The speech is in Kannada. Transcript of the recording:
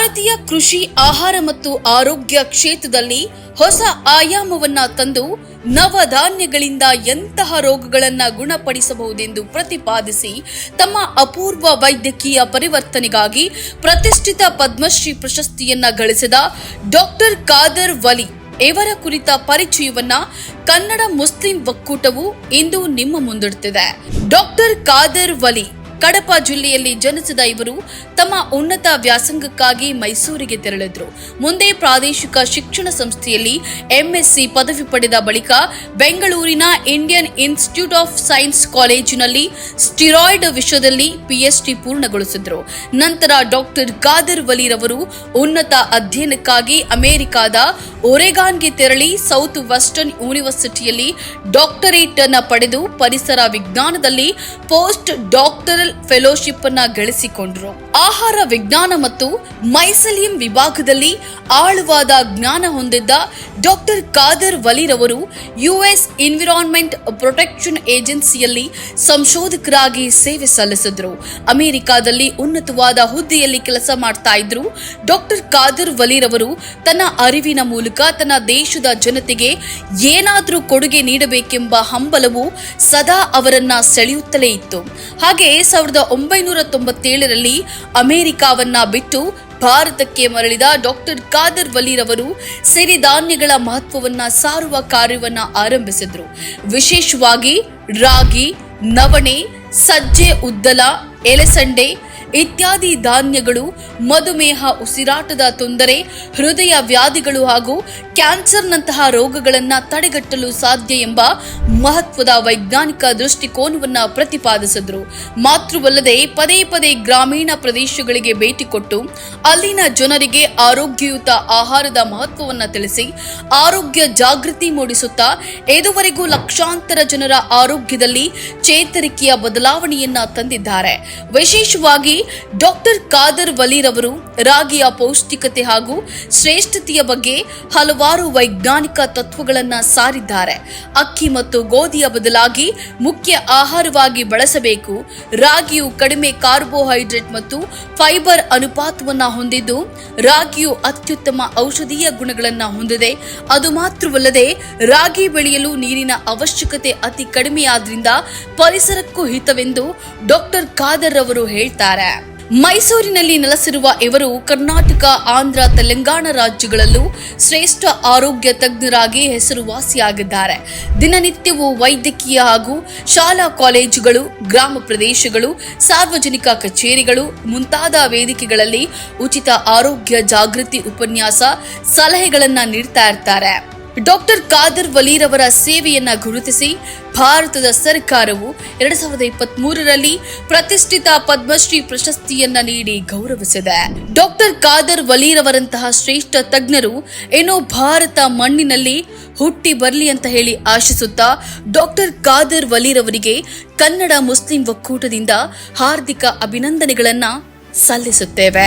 ಭಾರತೀಯ ಕೃಷಿ, ಆಹಾರ ಮತ್ತು ಆರೋಗ್ಯ ಕ್ಷೇತ್ರದಲ್ಲಿ ಹೊಸ ಆಯಾಮವನ್ನ ತಂದು ನವಧಾನ್ಯಗಳಿಂದ ಎಂತಹ ರೋಗಗಳನ್ನು ಗುಣಪಡಿಸಬಹುದೆಂದು ಪ್ರತಿಪಾದಿಸಿ ತಮ್ಮ ಅಪೂರ್ವ ವೈದ್ಯಕೀಯ ಪರಿವರ್ತನೆಗಾಗಿ ಪ್ರತಿಷ್ಠಿತ ಪದ್ಮಶ್ರೀ ಪ್ರಶಸ್ತಿಯನ್ನ ಗಳಿಸಿದ ಡಾಕ್ಟರ್ ಖಾದರ್ ವಲಿ ಇವರ ಕುರಿತ ಪರಿಚಯವನ್ನ ಕನ್ನಡ ಮುಸ್ಲಿಂ ಒಕ್ಕೂಟವು ಇಂದು ನಿಮ್ಮ ಮುಂದಿಡುತ್ತಿದೆ ಡಾಕ್ಟರ್ ಖಾದರ್ ವಲಿ ಕಡಪ ಜಿಲ್ಲೆಯಲ್ಲಿ ಜನಿಸಿದ ಇವರು ತಮ್ಮ ಉನ್ನತ ವ್ಯಾಸಂಗಕ್ಕಾಗಿ ಮೈಸೂರಿಗೆ ತೆರಳಿದ್ರು. ಮುಂದೆ ಪ್ರಾದೇಶಿಕ ಶಿಕ್ಷಣ ಸಂಸ್ಥೆಯಲ್ಲಿ ಎಂಎಸ್ಸಿ ಪದವಿ ಪಡೆದ ಬಳಿಕ ಬೆಂಗಳೂರಿನ ಇಂಡಿಯನ್ ಇನ್ಸ್ಟಿಟ್ಯೂಟ್ ಆಫ್ ಸೈನ್ಸ್ ಕಾಲೇಜಿನಲ್ಲಿ ಸ್ಟಿರಾಯ್ಡ್ ವಿಷಯದಲ್ಲಿ ಪಿಎಚ್ಡಿ ಪೂರ್ಣಗೊಳಿಸಿದ್ರು. ನಂತರ ಡಾಕ್ಟರ್ ಖಾದರ್ ವಲಿರವರು ಉನ್ನತ ಅಧ್ಯಯನಕ್ಕಾಗಿ ಅಮೆರಿಕಾದ ಒರೆಗಾನ್ಗೆ ತೆರಳಿ ಸೌತ್ ವೆಸ್ಟರ್ನ್ ಯೂನಿವರ್ಸಿಟಿಯಲ್ಲಿ ಡಾಕ್ಟರೇಟ್ ಅನ್ನು ಪಡೆದು ಪರಿಸರ ವಿಜ್ಞಾನದಲ್ಲಿ ಪೋಸ್ಟ್ ಡಾಕ್ಟರಲ್ ಫೆಲೋಶಿಪ್ ಅನ್ನು ಗಳಿಸಿಕೊಂಡರು. ಆಹಾರ ವಿಜ್ಞಾನ ಮತ್ತು ಮೈಸಲಿಯಂ ವಿಭಾಗದಲ್ಲಿ ಆಳವಾದ ಜ್ಞಾನ ಹೊಂದಿದ್ದ ಡಾಕ್ಟರ್ ಖಾದರ್ ವಲಿರವರು ಯುಎಸ್ ಎನ್ವಿರಾನ್ಮೆಂಟ್ ಪ್ರೊಟೆಕ್ಷನ್ ಏಜೆನ್ಸಿಯಲ್ಲಿ ಸಂಶೋಧಕರಾಗಿ ಸೇವೆ ಸಲ್ಲಿಸಿದ್ರು. ಅಮೆರಿಕಾದಲ್ಲಿ ಉನ್ನತವಾದ ಹುದ್ದೆಯಲ್ಲಿ ಕೆಲಸ ಮಾಡ್ತಾ ಇದ್ರು ಡಾಕ್ಟರ್ ಖಾದರ್ ವಲಿರವರು ತನ್ನ ಅರಿವಿನ ಮೂಲಕ ತನ್ನ ದೇಶದ ಜನತೆಗೆ ಏನಾದರೂ ಕೊಡುಗೆ ನೀಡಬೇಕೆಂಬ ಹಂಬಲವು ಸದಾ ಅವರನ್ನ ಸೆಳೆಯುತ್ತಲೇ ಇತ್ತು. ಹಾಗೆ ಸಾವಿರದ ಒಂಬೈನೂರ ತೊಂಬತ್ತೇಳರಲ್ಲಿ ಅಮೆರಿಕಾವನ್ನ ಬಿಟ್ಟು ಭಾರತಕ್ಕೆ ಮರಳಿದ ಡಾಕ್ಟರ್ ಖಾದರ್ ವಲಿರವರು ಸಿರಿಧಾನ್ಯಗಳ ಮಹತ್ವವನ್ನ ಸಾರುವ ಕಾರ್ಯವನ್ನ ಆರಂಭಿಸಿದ್ರು. ವಿಶೇಷವಾಗಿ ರಾಗಿ, ನವಣೆ, ಸಜ್ಜೆ, ಉದ್ದಲ, ಎಲೆಸಂಡೆ ಇತ್ಯಾದಿ ಧಾನ್ಯಗಳು, ಮಧುಮೇಹ, ಉಸಿರಾಟದ ತೊಂದರೆ, ಹೃದಯ ವ್ಯಾಧಿಗಳು ಹಾಗೂ ಕ್ಯಾನ್ಸರ್ನಂತಹ ರೋಗಗಳನ್ನು ತಡೆಗಟ್ಟಲು ಸಾಧ್ಯ ಎಂಬ ಮಹತ್ವದ ವೈಜ್ಞಾನಿಕ ದೃಷ್ಟಿಕೋನವನ್ನು ಪ್ರತಿಪಾದಿಸಿದ್ರು. ಮಾತ್ರವಲ್ಲದೆ ಪದೇ ಪದೇ ಗ್ರಾಮೀಣ ಪ್ರದೇಶಗಳಿಗೆ ಭೇಟಿ ಕೊಟ್ಟು ಅಲ್ಲಿನ ಜನರಿಗೆ ಆರೋಗ್ಯಯುತ ಆಹಾರದ ಮಹತ್ವವನ್ನು ತಿಳಿಸಿ, ಆರೋಗ್ಯ ಜಾಗೃತಿ ಮೂಡಿಸುತ್ತಾ ಇದುವರೆಗೂ ಲಕ್ಷಾಂತರ ಜನರ ಆರೋಗ್ಯದಲ್ಲಿ ಚೇತರಿಕೆಯ ಬದಲಾವಣೆಯನ್ನ ತಂದಿದ್ದಾರೆ. ವಿಶೇಷವಾಗಿ ಡಾಕ್ಟರ್ ಖಾದರ್ ವಲಿರವರು ರಾಗಿಯ ಪೌಷ್ಟಿಕತೆ ಹಾಗೂ ಶ್ರೇಷ್ಠತೆಯ ಬಗ್ಗೆ ಹಲವಾರು ವೈಜ್ಞಾನಿಕ ತತ್ವಗಳನ್ನು ಸಾರಿದ್ದಾರೆ. ಅಕ್ಕಿ ಮತ್ತು ಗೋಧಿಯ ಬದಲಾಗಿ ಮುಖ್ಯ ಆಹಾರವಾಗಿ ಬಳಸಬೇಕು. ರಾಗಿಯು ಕಡಿಮೆ ಕಾರ್ಬೋಹೈಡ್ರೇಟ್ ಮತ್ತು ಫೈಬರ್ ಅನುಪಾತವನ್ನು ಹೊಂದಿದ್ದು, ರಾಗಿಯು ಅತ್ಯುತ್ತಮ ಔಷಧೀಯ ಗುಣಗಳನ್ನು ಹೊಂದಿದೆ. ಅದು ಮಾತ್ರವಲ್ಲದೆ, ರಾಗಿ ಬೆಳೆಯಲು ನೀರಿನ ಅವಶ್ಯಕತೆ ಅತಿ ಕಡಿಮೆಯಾದ್ರಿಂದ ಪರಿಸರಕ್ಕೂ ಹಿತವೆಂದು ಡಾಕ್ಟರ್ ಖಾದರ್ ಅವರು ಹೇಳ್ತಾರೆ. ಮೈಸೂರಿನಲ್ಲಿ ನೆಲೆಸಿರುವ ಇವರು ಕರ್ನಾಟಕ, ಆಂಧ್ರ, ತೆಲಂಗಾಣ ರಾಜ್ಯಗಳಲ್ಲೂ ಶ್ರೇಷ್ಠ ಆರೋಗ್ಯ ತಜ್ಞರಾಗಿ ಹೆಸರುವಾಸಿಯಾಗಿದ್ದಾರೆ. ದಿನನಿತ್ಯವೂ ವೈದ್ಯಕೀಯ ಹಾಗೂ ಶಾಲಾ ಕಾಲೇಜುಗಳು, ಗ್ರಾಮ ಪ್ರದೇಶಗಳು, ಸಾರ್ವಜನಿಕ ಕಚೇರಿಗಳು, ಮುಂತಾದ ವೇದಿಕೆಗಳಲ್ಲಿ ಉಚಿತ ಆರೋಗ್ಯ ಜಾಗೃತಿ ಉಪನ್ಯಾಸ ಸಲಹೆಗಳನ್ನು ನೀಡ್ತಾ ಇರ್ತಾರೆ. ಡಾಕ್ಟರ್ ಖಾದರ್ ವಲೀರವರ ಸೇವೆಯನ್ನ ಗುರುತಿಸಿ ಭಾರತದ ಸರ್ಕಾರವು ಎರಡ್ ಸಾವಿರದ ಇಪ್ಪತ್ತ್ ಮೂರರಲ್ಲಿ ಪ್ರತಿಷ್ಠಿತ ಪದ್ಮಶ್ರೀ ಪ್ರಶಸ್ತಿಯನ್ನ ನೀಡಿ ಗೌರವಿಸಿದೆ. ಡಾಕ್ಟರ್ ಖಾದರ್ ವಲೀರವರಂತಹ ಶ್ರೇಷ್ಠ ತಜ್ಞರು ಏನೋ ಭಾರತ ಮಣ್ಣಿನಲ್ಲಿ ಹುಟ್ಟಿ ಬರಲಿ ಅಂತ ಹೇಳಿ ಆಶಿಸುತ್ತಾ ಡಾಕ್ಟರ್ ಖಾದರ್ ವಲೀರವರಿಗೆ ಕನ್ನಡ ಮುಸ್ಲಿಂ ಒಕ್ಕೂಟದಿಂದ ಹಾರ್ದಿಕ ಅಭಿನಂದನೆಗಳನ್ನ ಸಲ್ಲಿಸುತ್ತೇವೆ.